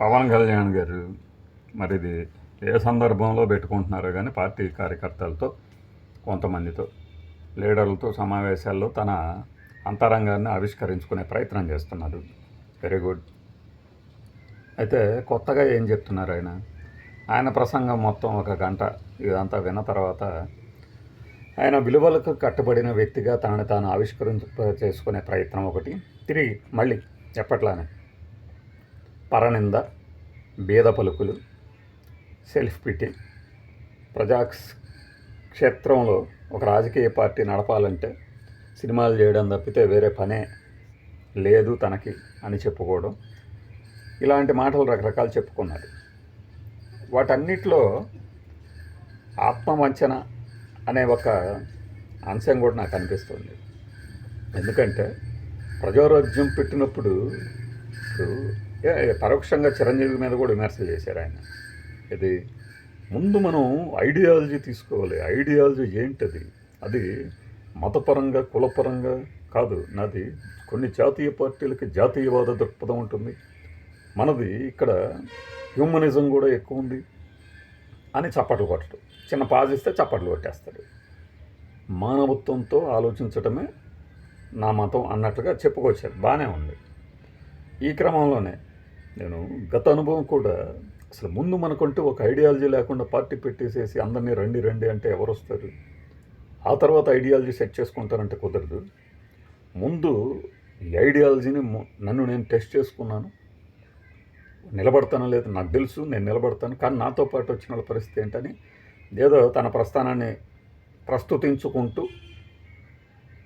పవన్ కళ్యాణ్ గారు మరి ఇది ఏ సందర్భంలో పెట్టుకుంటున్నారో కానీ పార్టీ కార్యకర్తలతో కొంతమందితో లీడర్లతో సమావేశాల్లో తన అంతరంగాన్ని ఆవిష్కరించుకునే ప్రయత్నం చేస్తున్నారు. వెరీ గుడ్ అయితే కొత్తగా ఏం చెప్తున్నారు ఆయన? ఆయన ప్రసంగం మొత్తం ఒక గంట ఇదంతా విన్న తర్వాత ఆయన విలువలకు కట్టుబడిన వ్యక్తిగా తనని తాను ఆవిష్కరించ చేసుకునే ప్రయత్నం ఒకటి. తిరిగి మళ్ళీ ఎప్పట్లానే పరనింద బీద పలుకులు సెల్ఫ్ పిటి ప్రజా క్షేత్రంలో ఒక రాజకీయ పార్టీ నడపాలంటే సినిమాలు చేయడం తప్పితే వేరే పనే లేదు తనకి అని చెప్పుకోవడం. ఇలాంటి మాటలు రకరకాలు చెప్పుకున్నారు. వాటన్నిటిలో ఆత్మవంచన అనే ఒక అంశం కూడా నాకు అనిపిస్తుంది. ఎందుకంటే ప్రజారోగ్యం పెట్టినప్పుడు ఇప్పుడు పరోక్షంగా చిరంజీవి మీద కూడా విమర్శలు చేశారు ఆయన. ఇది ముందు మనం ఐడియాలజీ తీసుకోవాలి. ఐడియాలజీ ఏంటది? అది మతపరంగా కులపరంగా కాదు. నాది కొన్ని జాతీయ పార్టీలకి జాతీయవాద దృక్పథం ఉంటుంది. మనది ఇక్కడ హ్యూమనిజం కూడా ఎక్కువ ఉంది అని చప్పట్లు కొట్టడం. చిన్న పాజిస్తే చప్పట్లు కొట్టేస్తాడు. మానవత్వంతో ఆలోచించటమే నా మతం అన్నట్టుగా చెప్పుకొచ్చారు. బాగానే ఉంది. ఈ క్రమంలోనే నేను గత అనుభవం కూడా అసలు ముందు మనకంటూ ఒక ఐడియాలజీ లేకుండా పార్టీ పెట్టేసేసి అందరినీ రండి రండి అంటే ఎవరు వస్తారు? ఆ తర్వాత ఐడియాలజీ సెట్ చేసుకుంటారంటే కుదరదు. ముందు ఈ ఐడియాలజీని ము- నన్ను నేను టెస్ట్ చేసుకున్నాను. నిలబడతానో లేదు నాకు తెలుసు నేను నిలబడతాను. కానీ నాతో పాటు వచ్చిన వాళ్ళ పరిస్థితి ఏంటని ఏదో తన ప్రస్థానాన్ని ప్రస్తుతించుకుంటూ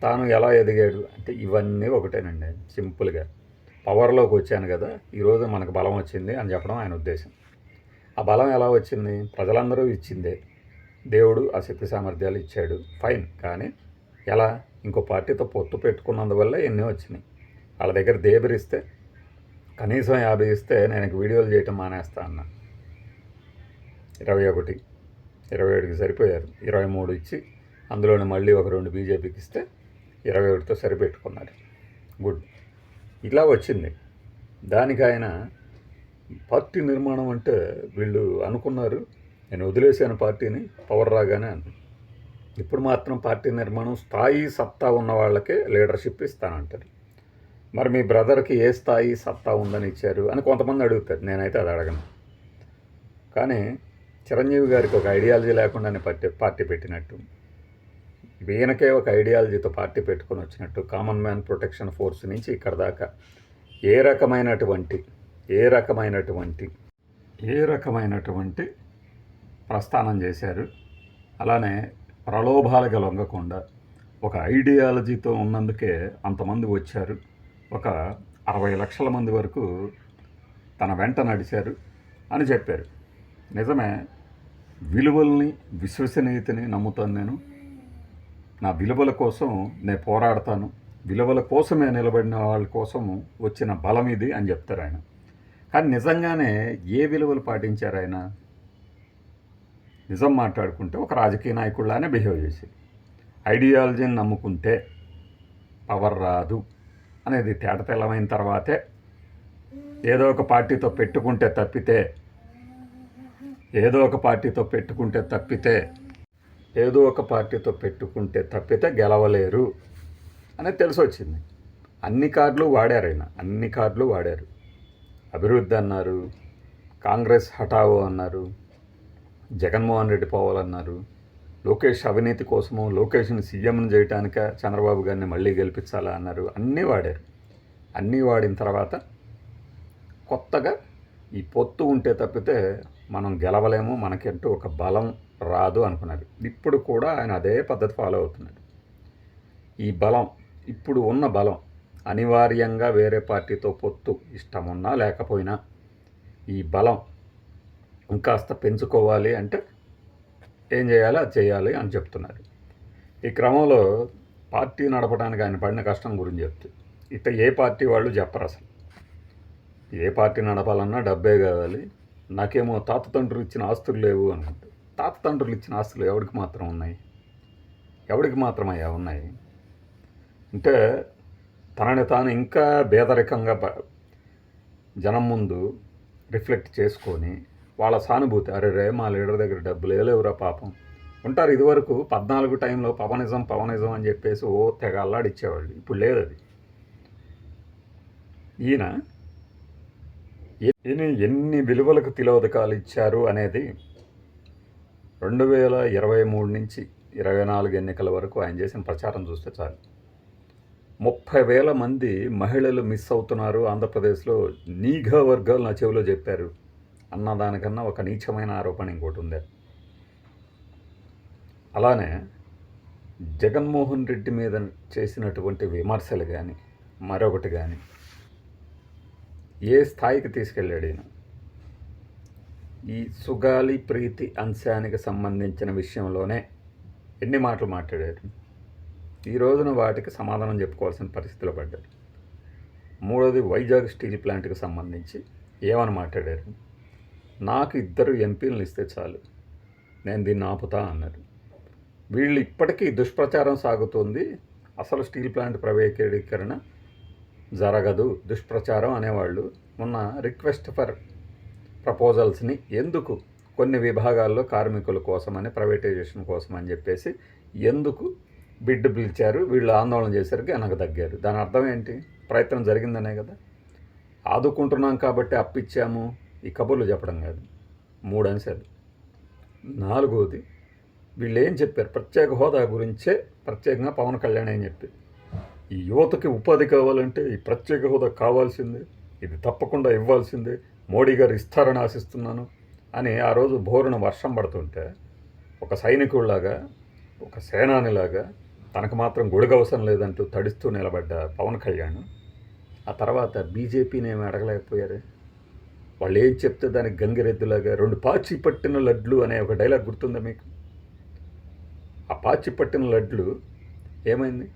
తాను ఎలా ఎదిగాడు అంటే ఇవన్నీ ఒకటేనండి సింపుల్గా. పవర్లోకి వచ్చాను కదా ఈరోజు మనకు బలం వచ్చింది అని చెప్పడం ఆయన ఉద్దేశం. ఆ బలం ఎలా వచ్చింది? ప్రజలందరూ ఇచ్చిందే. దేవుడు ఆ శక్తి సామర్థ్యాలు ఇచ్చాడు. ఫైన్ కానీ ఎలా? ఇంకో పార్టీతో పొత్తు పెట్టుకున్నందువల్ల ఎన్ని వచ్చినాయి. వాళ్ళ దగ్గర దేబరిస్తే కనీసం యాభై ఇస్తే నేను వీడియోలు చేయటం మానేస్తా అన్న. ఇరవై ఒకటి ఇరవై ఏడుకి సరిపోయారు. ఇరవై మూడు ఇచ్చి అందులోనే మళ్ళీ ఒక రెండు బీజేపీకి ఇస్తే ఇరవై ఒకటితో సరిపెట్టుకున్నారు గుడ్ ఇలా వచ్చింది. దానికి ఆయన పార్టీ నిర్మాణం అంటే వీళ్ళు అనుకున్నారు. నేను వదిలేసాను పార్టీని పవర్ రాగానే అని ఇప్పుడు మాత్రం పార్టీ నిర్మాణం స్థాయి సత్తా ఉన్న వాళ్ళకే లీడర్షిప్ ఇస్తానంటారు. మరి మీ బ్రదర్కి ఏ స్థాయి సత్తా ఉందని ఇచ్చారు అని కొంతమంది అడుగుతారు. నేనైతే అది అడగను. కానీ చిరంజీవి గారికి ఒక ఐడియాలజీ లేకుండానే పార్టీ పార్టీ పెట్టినట్టు. ఈయనకే ఒక ఐడియాలజీతో పార్టీ పెట్టుకొని వచ్చినట్టు కామన్ మ్యాన్ ప్రొటెక్షన్ ఫోర్స్ నుంచి ఇక్కడ దాకా ఏ రకమైనటువంటి ఏ రకమైనటువంటి ఏ రకమైనటువంటి ప్రస్థానం చేశారు? అలానే ప్రలోభాలుగా లొంగకుండా ఒక ఐడియాలజీతో ఉన్నందుకే అంతమంది వచ్చారు. ఒక అరవై లక్షల మంది వరకు తన వెంట నడిచారు అని చెప్పారు. నిజమే విలువల్ని విశ్వసనీయతని నమ్ముతాను నేను. నా విలువల కోసం నేను పోరాడతాను. విలువల కోసమే నిలబడిన వాళ్ళ కోసం వచ్చిన బలం ఇది అని చెప్తారు ఆయన. కానీ నిజంగానే ఏ విలువలు పాటించారు ఆయన? నిజం మాట్లాడుకుంటే ఒక రాజకీయ నాయకుడిలానే బిహేవ్ చేసి ఐడియాలజీని నమ్ముకుంటే పవర్ రాదు అనేది తేటతెల్లమైన తర్వాతే ఏదో ఒక పార్టీతో పెట్టుకుంటే తప్పితే ఏదో ఒక పార్టీతో పెట్టుకుంటే తప్పితే ఏదో ఒక పార్టీతో పెట్టుకుంటే తప్పితే గెలవలేరు అనేది తెలిసి వచ్చింది అన్ని కార్డులు వాడారు ఆయన అన్ని కార్డులు వాడారు. అభివృద్ధి అన్నారు కాంగ్రెస్ హఠావో అన్నారు జగన్మోహన్ రెడ్డి పోవాలన్నారు లోకేష్ అవినీతి కోసము లోకేష్ని సీఎంను చేయటానిక చంద్రబాబు గారిని మళ్ళీ గెలిపించాలా అన్నారు అన్నీ వాడారు. అన్నీ వాడిన తర్వాత కొత్తగా ఈ పొత్తు ఉంటే తప్పితే మనం గెలవలేము మనకంటూ ఒక బలం రాదు అనుకున్నారు ఇప్పుడు కూడా ఆయన అదే పద్ధతి ఫాలో అవుతున్నాడు. ఈ బలం ఇప్పుడు ఉన్న బలం అనివార్యంగా వేరే పార్టీతో పొత్తు ఇష్టమున్నా లేకపోయినా ఈ బలం ఇంకాస్త పెంచుకోవాలి అంటే ఏం చేయాలి? అది చేయాలి అని చెప్తున్నారు. ఈ క్రమంలో పార్టీ నడపడానికి ఆయన పడిన కష్టం గురించి చెప్తే ఇక ఏ పార్టీ వాళ్ళు చెప్పరు అసలు. ఏ పార్టీ నడపాలన్నా డబ్బే కావాలి. నాకేమో తాత తండ్రులు ఇచ్చిన ఆస్తులు లేవు అనుకుంటా తాత తండ్రులు ఇచ్చిన ఆస్తులు ఎవరికి మాత్రం ఉన్నాయి? ఎవరికి మాత్రమయ్యా ఉన్నాయి? అంటే తనని తాను ఇంకా భేదరికంగా జనం ముందు రిఫ్లెక్ట్ చేసుకొని వాళ్ళ సానుభూతి అరే రే మా లీడర్ దగ్గర డబ్బులు లేవురా పాపం. ఉంటారు ఇదివరకు పద్నాలుగు టైంలో పవనిజం పవనిజం అని చెప్పేసి ఓ తెగ అల్లాడిచ్చేవాళ్ళు ఇప్పుడు లేదు అది. ఈయన ఎన్ని ఎన్ని విలువలకు తిలోదకాలు ఇచ్చారు అనేది రెండు వేల ఇరవై మూడు నుంచి ఇరవై నాలుగు ఎన్నికల వరకు ఆయన చేసిన ప్రచారం చూస్తే చాలు. ముప్పై వేల మంది మహిళలు మిస్ అవుతున్నారు ఆంధ్రప్రదేశ్లో. నీఘా వర్గాలు నా చెవిలో చెప్పారు. అన్న దానికన్నా ఒక నీచమైన ఆరోపణ ఇంకోటి ఉంది. అలానే జగన్మోహన్ రెడ్డి మీద చేసినటువంటి విమర్శలు కానీ మరొకటి కానీ ఏ స్థాయికి తీసుకెళ్ళాడు ఈయన? ఈ సుగాలి ప్రీతి అంశానికి సంబంధించిన విషయంలోనే ఎన్ని మాటలు మాట్లాడారు? ఈ రోజున వాటికి సమాధానం చెప్పుకోవాల్సిన పరిస్థితిలో పడ్డారు. మూడోది వైజాగ్ స్టీల్ ప్లాంట్కి సంబంధించి ఏమని మాట్లాడారు? నాకు ఇద్దరు ఎంపీలను ఇస్తే చాలు. నేను దీన్ని ఆపుతా అన్నారు. వీళ్ళు ఇప్పటికీ దుష్ప్రచారం సాగుతుంది. అసలు స్టీల్ ప్లాంట్ ప్రైవేటీకరణ జరగదు. దుష్ప్రచారం అనేవాళ్ళు మొన్న రిక్వెస్ట్ ఫర్ ప్రపోజల్స్ని ఎందుకు కొన్ని విభాగాల్లో కార్మికుల కోసమని ప్రైవేటైజేషన్ కోసం అని చెప్పేసి ఎందుకు బిడ్డు పిలిచారు వీళ్ళు ఆందోళన చేసరికి వెనక తగ్గారు. దాని అర్థం ఏంటి? ప్రయత్నం జరిగిందనే కదా. ఆదుకుంటున్నాం కాబట్టి అప్పిచ్చాము. ఈ కబుర్లు చెప్పడం కాదు. మూడు అంశాలు. నాలుగోది వీళ్ళు ఏం చెప్పారు? ప్రత్యేక హోదా గురించే ప్రత్యేకంగా పవన్ కళ్యాణ్ ఏం చెప్పారు? ఈ యువతకి ఉపాధి కావాలంటే ఈ ప్రత్యేక హోదా కావాల్సిందే. ఇది తప్పకుండా ఇవ్వాల్సిందే. మోడీ గారు ఇస్తారని ఆశిస్తున్నాను అని ఆ రోజు బోరున వర్షం పడుతుంటే ఒక సైనికుడిలాగా ఒక సేనానిలాగా తనకు మాత్రం గొడుగు అవసరం లేదంటూ తడిస్తూ నిలబడ్డ పవన్ కళ్యాణ్ ఆ తర్వాత బీజేపీని ఏమి అడగలేకపోయారు? వాళ్ళు ఏం చెప్తే దానికి గంగిరెద్దులాగా రెండు పాచి పట్టిన లడ్లు అనే ఒక డైలాగ్ గుర్తుందా మీకు? ఆ పాచి పట్టిన లడ్లు ఏమైంది?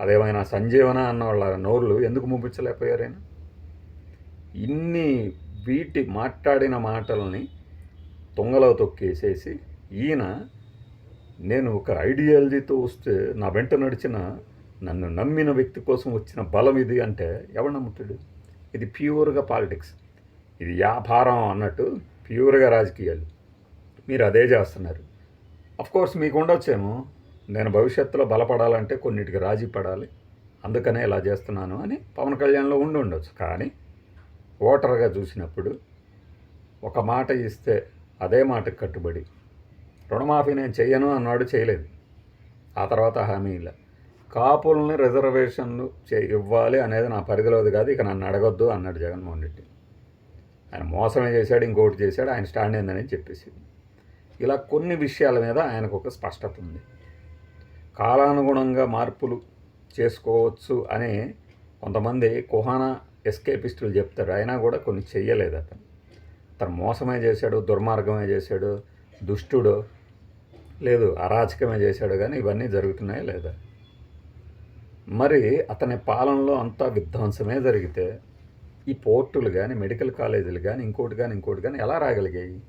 అదేమైనా సంజీవన అన్న వాళ్ళ నోర్లు ఎందుకు ముగించలేకపోయారైనా ఇన్ని వీటి మాట్లాడిన మాటల్ని తొంగలో తొక్కేసేసి ఈయన నేను ఒక ఐడియాలజీతో వస్తే నా వెంట నడిచిన నన్ను నమ్మిన వ్యక్తి కోసం వచ్చిన బలం ఇది అంటే ఎవడు నమ్ముతాడు? ఇది ప్యూర్గా పాలిటిక్స్. ఇది వ్యాపారం అన్నట్టు ప్యూర్గా రాజకీయాలు. మీరు అదే చేస్తున్నారు. కోర్స్ మీకు ఉండొచ్చేమో. నేను భవిష్యత్తులో బలపడాలంటే కొన్నిటికి రాజీ పడాలి. అందుకనే ఇలా చేస్తున్నాను అని పవన్ కళ్యాణ్లో ఉండి ఉండొచ్చు. కానీ ఓటర్గా చూసినప్పుడు ఒక మాట ఇస్తే అదే మాటకు కట్టుబడి రుణమాఫీ నేను చేయను అన్నాడు చేయలేదు. ఆ తర్వాత హామీ ఇలా కాపుల్ని రిజర్వేషన్లు చే ఇవ్వాలి అనేది నా పరిధిలోది కాదు ఇక నన్ను అడగొద్దు అన్నాడు జగన్మోహన్ రెడ్డి. ఆయన మోసమే చేశాడు ఇంకోటి చేశాడు ఆయన స్టాండ్ ఏందని చెప్పేసి ఇలా కొన్ని విషయాల మీద ఆయనకు ఒక స్పష్టత ఉంది. కాలానుగుణంగా మార్పులు చేసుకోవచ్చు అని కొంతమంది కుహానా ఎస్కేపిస్టులు చెప్తారు. అయినా కూడా కొన్ని చెయ్యలేదు అతను. తను మోసమే చేశాడు దుర్మార్గమే చేశాడు దుష్టుడు లేదు అరాచకమే చేశాడు కానీ ఇవన్నీ జరుగుతున్నాయా లేదా? మరి అతని పాలనలో అంతా విధ్వంసమే జరిగితే ఈ పోర్టులు కానీ మెడికల్ కాలేజీలు కానీ ఇంకోటి కానీ ఇంకోటి కానీ ఎలా రాగలిగాయి?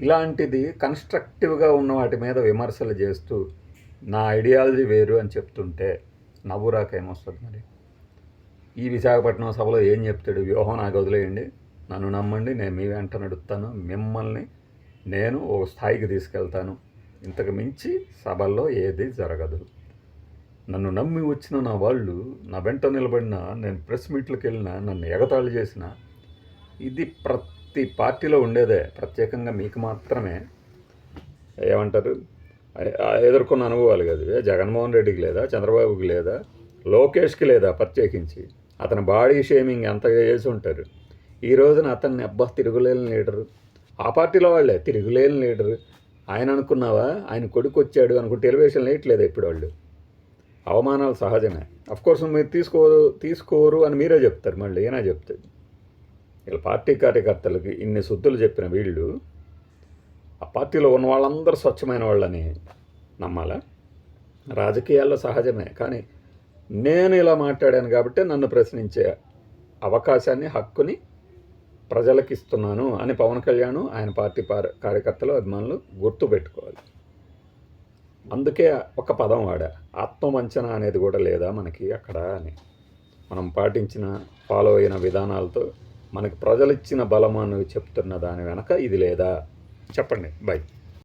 ఇలాంటిది కన్స్ట్రక్టివ్గా ఉన్న వాటి మీద విమర్శలు చేస్తూ నా ఐడియాలజీ వేరు అని చెప్తుంటే నవ్వురాక ఏమొస్తుంది మరి? ఈ విశాఖపట్నం సభలో ఏం చెప్తాడు వ్యూహం నాకు వదిలేయండి. నన్ను నమ్మండి నేను మీ వెంట నడుపుతాను. మిమ్మల్ని నేను ఒక స్థాయికి తీసుకెళ్తాను. ఇంతకు మించి సభల్లో ఏది జరగదు. నన్ను నమ్మి వచ్చిన నా వాళ్ళు నా వెంట నిలబడిన నేను ప్రెస్ మీట్లకు వెళ్ళినా నన్ను ఎగతాళి చేసిన ఇది ప్రతి పార్టీలో ఉండేదే. ప్రత్యేకంగా మీకు మాత్రమే. ఏమంటారు? ఎదుర్కొన్న అనుభవాలు కదా. జగన్మోహన్ రెడ్డికి లేదా చంద్రబాబుకి లేదా లోకేష్కి లేదా ప్రత్యేకించి. అతని బాడీ షేమింగ్ ఎంత చేసి ఉంటారు. ఈ రోజున అతన్ని అబ్బా తిరుగులేని లీడరు. ఆ పార్టీలో వాళ్ళే తిరుగులేని లీడరు. ఆయన అనుకున్నావా? ఆయన కొడుకు వచ్చాడు అనుకుని టెలివిజన్ వేయట్లేదు ఇప్పుడు వాళ్ళు. అవమానాలు సహజమే. కోర్స్ మీరు తీసుకోరు తీసుకోరు అని మీరే చెప్తారు. మళ్ళీ ఏనా చెప్తారు వీళ్ళ పార్టీ కార్యకర్తలకి ఇన్ని శుద్ధులు చెప్పిన వీళ్ళు ఆ పార్టీలో ఉన్న వాళ్ళందరూ స్వచ్ఛమైన వాళ్ళని నమ్మాలా? రాజకీయాల్లో సహజమే. కానీ నేను ఇలా మాట్లాడాను కాబట్టి నన్ను ప్రశ్నించే అవకాశాన్ని హక్కుని ప్రజలకు ఇస్తున్నాను అని పవన్ కళ్యాణ్ ఆయన పార్టీ పార కార్యకర్తలు అభిమానులు గుర్తుపెట్టుకోవాలి అందుకే ఒక పదం వాడా ఆత్మవంచన అనేది కూడా లేదా మనకి అక్కడ అని. మనం పాటించిన ఫాలో అయిన విధానాలతో మనకి ప్రజలు ఇచ్చిన బలం అని చెప్తున్న దాని వెనక ఇది లేదా? చెప్పండి. బై.